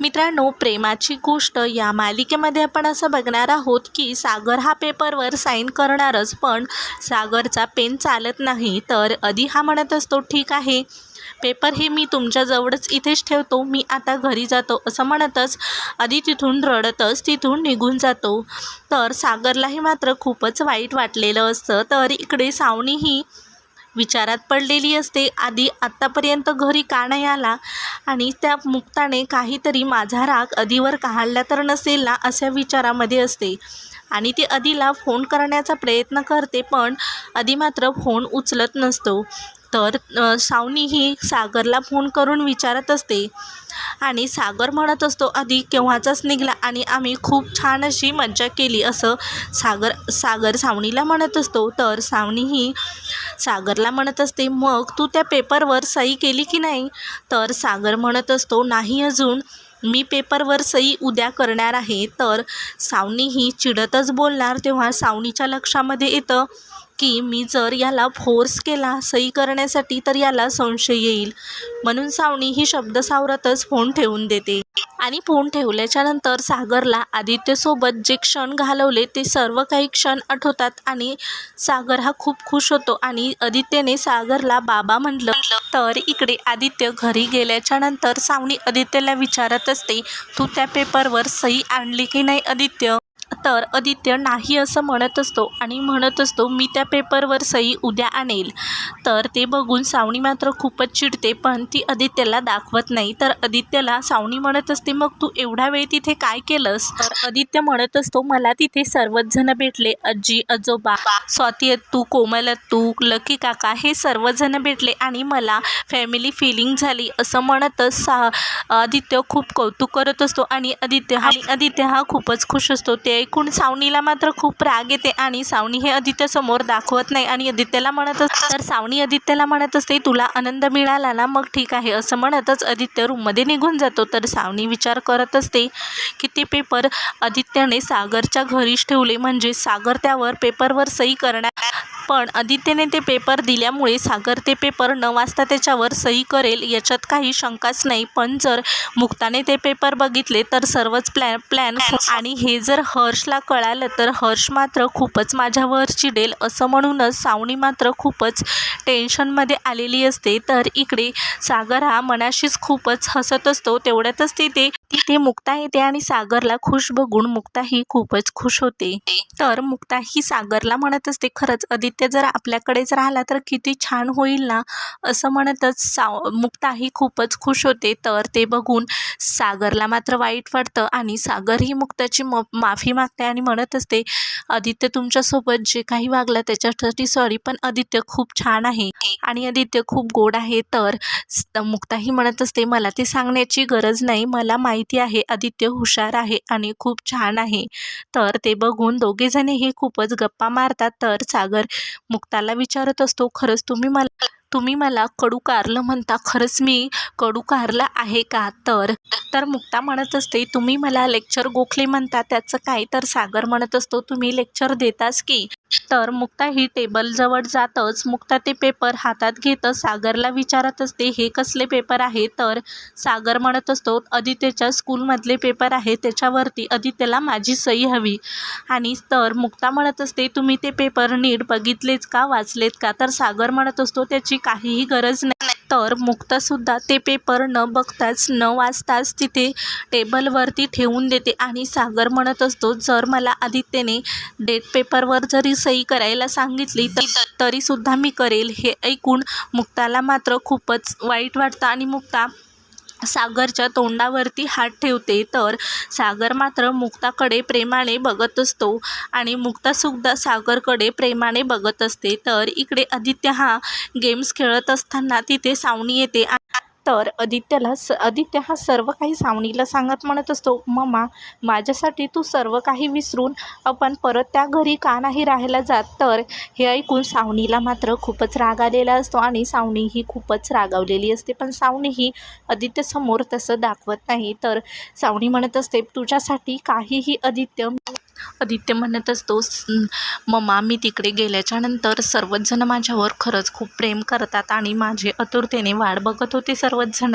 मित्रांनो प्रेमाची गोष्ट या मालिकेमध्ये आपण असं बघणार आहोत की सागर हा पेपरवर साईन करणारच पण सागरचा पेन चालत नाही. तर आधी हा म्हणत असतो ठीक आहे पेपर हे मी तुमच्याजवळच इथेच ठेवतो मी आता घरी जातो असं म्हणतच आधी तिथून रडतच तिथून निघून जातो. तर सागरलाही मात्र खूपच वाईट वाटलेलं असतं. तर इकडे सावनीही विचारात पडलेली असते. आधी आत्तापर्यंत घरी का नाही आला? आणि त्या मुक्ताने काहीतरी माझा राग अधीवर काढला तर नसेल ना अशा विचारामध्ये असते. आणि ती अधीला फोन करण्याचा प्रयत्न करते पण आधी मात्र फोन उचलत नसतो. तर सावनी ही सागरला फोन करून विचारत असते. आणि सागर म्हणत असतो आधी केव्हाचाच निघाला आणि आम्ही खूप छान अशी मज्जा केली असं सागर सागर सावनीला म्हणत असतो. तर सावनी ही सागरला म्हणत असते मग तू त्या पेपरवर सही केली की नाही? तर सागर म्हणत असतो नाही अजून. मी पेपरवर सही उद्या करणार आहे. तर सावनी ही चिडतच बोलणार तेव्हा सावनीच्या लक्षामध्ये येतं की मी जर याला फोर्स केला सही करण्यासाठी तर याला संशय येईल. म्हणून सावणी ही शब्द सावरतच फोन ठेवून देते. आणि फोन ठेवल्याच्या नंतर सागरला आदित्यसोबत जे क्षण घालवले ते सर्व काही क्षण आठवतात आणि सागर हा खूप खुश होतो आणि आदित्यने सागरला बाबा म्हटलं तर इकडे आदित्य घरी गेल्याच्यानंतर सावणी आदित्यला विचारत असते तू त्या पेपरवर सही आणली की नाही आदित्य? तर आदित्य नाही असं म्हणत असतो आणि म्हणत असतो मी त्या पेपरवर सही उद्या आणेल. तर ते बघून सावणी मात्र खूपच चिडते पण ती आदित्यला दाखवत नाही. तर आदित्यला सावणी म्हणत असते मग तू एवढा वेळ तिथे काय केलंस? तर आदित्य म्हणत असतो मला तिथे सर्वच जण भेटले आजी आजोबा स्वाती तू कोमल तू लकी काका हे सर्वजण भेटले आणि मला फॅमिली फिलिंग झाली असं म्हणतच सा आदित्य खूप कौतुक करत असतो आणि आदित्य हा आणि आदित्य हा खूपच खुश असतो. ते ऐकून सावनीला मात्र खूप राग येते आणि सावनी हे आदित्यसमोर दाखवत नाही आणि आदित्यला म्हणत असते तर सावनी आदित्यला म्हणत असते तुला आनंद मिळाला ना मग ठीक आहे असं म्हणतच आदित्य रूममध्ये निघून जातो. तर सावनी विचार करत असते की ते पेपर आदित्यने सागरच्या घरीच ठेवले. म्हणजे सागर त्यावर पेपरवर सही करणार पण आदित्यने ते पेपर दिल्यामुळे सागर ते पेपर न वाचता त्याच्यावर सही करेल याच्यात काही शंकाच नाही. पण जर मुक्ताने ते पेपर बघितले तर सर्वच प्लॅन प्लॅन आणि हे जर हर्षला कळालं तर हर्ष मात्र खूपच माझ्यावर चिडेल असं म्हणूनच सावनी मात्र खूपच टेन्शनमध्ये आलेली असते. तर इकडे सागर हा मनाशीच खूपच हसत असतो. तेवढ्यातच तिथे तिथे मुक्ता येते आणि सागरला खुश बघून मुक्ता ही खूपच खुश होते. तर मुक्ता ही सागरला म्हणत असते खरंच आदित्य जर आपल्याकडेच राहिला तर किती छान होईल ना? असं म्हणतच साव मुक्ताही खूपच खुश होते. तर ते बघून सागरला मात्र वाईट वाटतं आणि सागर ही मुक्ताची म माफी मागते आणि म्हणत असते आदित्य तुमच्यासोबत जे काही वागलं त्याच्यासाठी सॉरी पण आदित्य खूप छान आहे आणि आदित्य खूप गोड आहे. तर मुक्ताही म्हणत असते मला ते सांगण्याची गरज नाही. मला माहिती आहे आदित्य हुशार आहे आणि खूप छान आहे. तर ते बघून दोघेजणही खूपच गप्पा मारतात. तर सागर मुक्ताला विचारत असतो खरंच तुम्ही मला तुम्ही मला कडू कारलं म्हणता. खरंच मी कडू कारलं आहे का? तर तर मुक्ता म्हणत असते तुम्ही मला लेक्चर गोखले म्हणता त्याचं काय तर सागर म्हणत असतो तुम्ही लेक्चर देतास की? तर मुक्ता ही टेबलजवळ जातच मुक्ता ते पेपर हातात घेतच सागरला विचारत असते हे कसले पेपर आहे? तर सागर म्हणत असतो आदित्यच्या स्कूलमधले पेपर आहे त्याच्यावरती आदित्यला माझी सही हवी. आणि तर मुक्ता म्हणत असते तुम्ही ते पेपर नीट बघितलेच का? वाचलेत का? तर सागर म्हणत असतो त्याची काहीही गरज नाही. तर मुक्तासुद्धा ते पेपर न बघताच न वाचताच तिथे टेबलवरती ठेवून देते. आणि सागर म्हणत असतो जर मला आदित्यने डेट पेपरवर जरी सही करायला सांगितली तर तरीसुद्धा मी करेल. हे ऐकून मुक्ताला मात्र खूपच वाईट वाटतं. आणि मुक्ता सागरच्या तोंडावरती हात ठेवते तर सागर मात्र मुक्ताकडे प्रेमाने बघत असतो आणि मुक्तासुद्धा सागरकडे प्रेमाने बघत असते. तर इकडे आदित्य हा गेम्स खेळत असताना तिथे सावनी येते. आणि तर आदित्यला स आदित्य हा सर्व काही सावनीला सांगत म्हणत असतो मम्मा माझ्यासाठी तू सर्व काही विसरून आपण परत त्या घरी का नाही राहायला जात? तर हे ऐकून सावनीला मात्र खूपच राग आलेला असतो आणि सावनी ही खूपच रागावलेली असते. पण सावनी ही आदित्यसमोर तसं दाखवत नाही. तर सावनी म्हणत असते तुझ्यासाठी काहीही आदित्य आदित्य म्हणत असतो मम्मा मी तिकडे गेल्याच्यानंतर सर्वच जण माझ्यावर खरंच खूप प्रेम करतात आणि माझे आतुरतेने वाट बघत होते सर्वच जण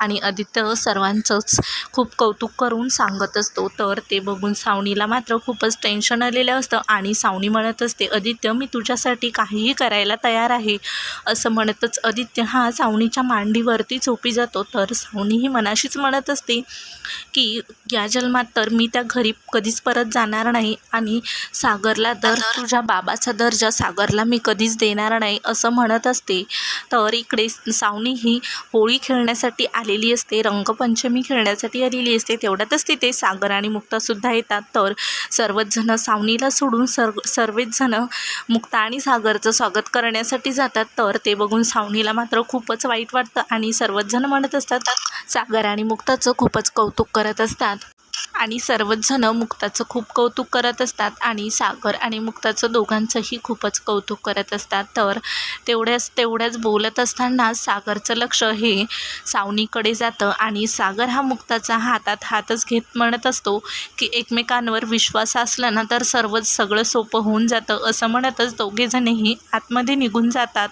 आणि आदित्य सर्वांचंच खूप कौतुक करून सांगत असतो. तर ते बघून सावणीला मात्र खूपच टेन्शन आलेलं असतं आणि सावणी म्हणत असते आदित्य मी तुझ्यासाठी काहीही करायला तयार आहे. असं म्हणतच आदित्य हा सावणीच्या मांडीवरती झोपी जातो. तर सावणी ही मनाशीच म्हणत असते की या जन्मात तर मी त्या घरी कधीच परत जाणार नाही. आणि सागरला तर तुझ्या बाबाचा दर्जा सागरला मी कधीच देणार नाही असं म्हणत असते. तर इकडे सावनी ही होळी खेळण्यासाठी आलेली असते रंगपंचमी खेळण्यासाठी आलेली असते. तेवढ्यातच तिथे सागर आणि मुक्तासुद्धा येतात. तर सर्वच जण सावनीला सोडून सर्व सर्वच जण मुक्ता आणि सागरचं स्वागत करण्यासाठी जातात. तर ते बघून सावनीला मात्र खूपच वाईट वाटतं आणि सर्वच जण म्हणत असतात सागर आणि मुक्ताचं खूपच कौतुक करत असतात. आणि सर्वचजणं मुक्ताचं खूप कौतुक करत असतात आणि सागर आणि मुक्ताचं दोघांचंही खूपच कौतुक करत असतात. तर तेवढ्याच तेवढ्याच बोलत असताना सागरचं लक्ष हे सावनीकडे जातं आणि सागर हा मुक्ताचा हातात हातच घेत म्हणत असतो की एकमेकांवर विश्वास असला ना तर सर्वच सगळं सोपं होऊन जातं असं म्हणतच दोघेजणही आतमध्ये निघून जातात.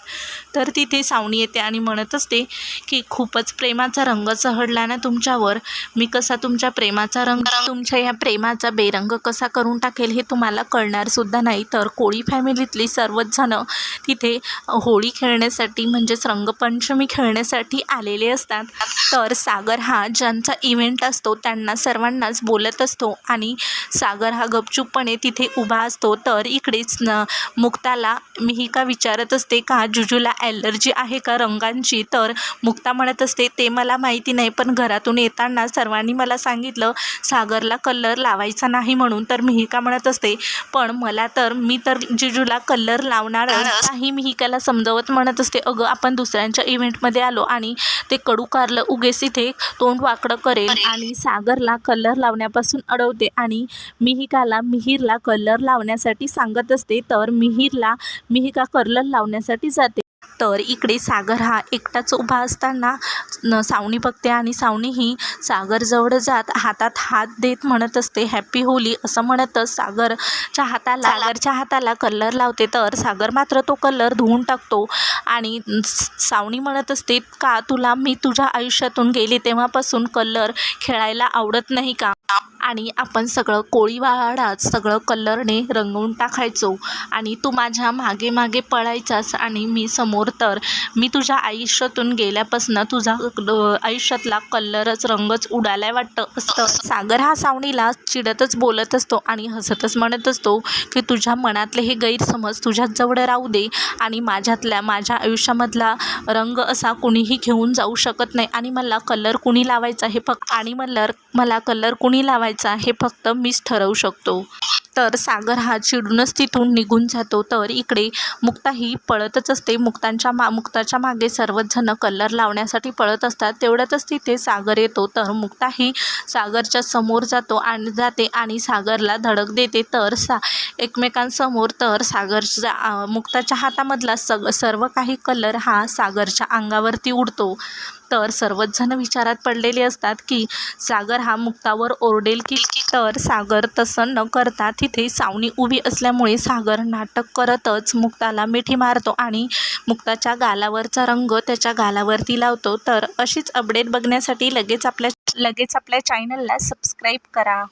तर तिथे सावणी येते आणि म्हणत असते की खूपच प्रेमाचा रंग चढला ना तुमच्यावर. मी कसा तुमच्या प्रेमाचा रंग तुमच्या या प्रेमाचा बेरंग कसा करून टाकेल हे तुम्हाला कळणार सुद्धा नाही. तर कोळी फॅमिलीतली सर्वच जणं तिथे होळी खेळण्यासाठी म्हणजेच रंगपंचमी खेळण्यासाठी आलेले असतात. तर सागर हा ज्यांचा इव्हेंट असतो त्यांना सर्वांनाच बोलत असतो आणि सागर हा गपचूपपणे तिथे उभा असतो. तर इकडेच न मुक्ताला मिहिका विचारत असते का जुजूला ॲलर्जी आहे का रंगांची? तर मुक्ता म्हणत असते ते मला माहिती नाही पण घरातून येताना सर्वांनी मला सांगितलं सागर सागरला कलर लावायचा नाही म्हणून तर मिहिका म्हणत असते पण मला तर मी तर जिजूला कलर लावणार काही मिहिकाला समजवत म्हणत असते. अगं आपण दुसऱ्यांच्या इव्हेंटमध्ये आलो आणि ते कडू कारलं उगेच इथे तोंड वाकडं करेल. आणि सागरला कलर लावण्यापासून अडवते आणि मिहिकाला मिहीरला कलर लावण्यासाठी सांगत असते तर मिहीरला मिहिका कलर लावण्यासाठी जाते. तर इकडे सागर हा एकटाच उभा असताना न सावनी बघते आणि सावनी ही सागरजवळ जात हातात हात देत म्हणत असते हॅपी होली असं म्हणतच सागरच्या हाताला सागरच्या हाताला कलर लावते. तर सागर मात्र तो कलर धुवून टाकतो आणि स- सावनी म्हणत असते का तुला मी तुझ्या आयुष्यातून गेले तेव्हापासून कलर खेळायला आवडत नाही का? आणि आपण सगळं कोळीवाडात सगळं कलरने रंगवून टाकायचो. आणि तू माझ्या मागे मागे पळायचास आणि मी समोर तर. मी तुझ्या आयुष्यातून गेल्यापासून तुझा आयुष्यातला कलरच रंगच उडालाय वाटतं असतं. सागर हा सावणीला चिडतच बोलत असतो आणि हसतच म्हणत असतो की तुझ्या मनातले हे गैरसमज तुझ्याच जवळ राहू दे आणि माझ्यातल्या माझ्या आयुष्यामधला रंग असा कुणीही घेऊन जाऊ शकत नाही. आणि मला कलर कुणी लावायचा हे फक्त आणि मला मला कलर कुणी लावायचा हे फक्त मीच ठरवू शकतो. तर सागर हा चिडूनच तिथून निघून जातो. तर इकडे मुक्ता ही पळतच असते. मुक्तांच्या मा मुक्ताच्या मागे सर्वच जण कलर लावण्यासाठी पळत असतात. तेवढ्यातच तिथे सागर येतो. तर मुक्ता ही सागरच्या समोर जातो आणि जाते आणि सागरला धडक देते. तर सा एकमेकांसमोर तर सागरच्या मुक्ताच्या हातामधला सग सर्व काही कलर हा सागरच्या अंगावरती उडतो. तर सर्वच जण विचारात पडलेले असतात की सागर हा मुक्तावर ओरडेल की तर सागर तसं न करता तिथे सावणी उभी असल्यामुळे सागर नाटक करतच मुक्ताला मिठी मारतो आणि मुक्ताच्या गालावरचा रंग त्याच्या गालावरती लावतो. तर अशीच अपडेट बघण्यासाठी लगेच आपल्या लगेच आपल्या चॅनलला सबस्क्राईब करा.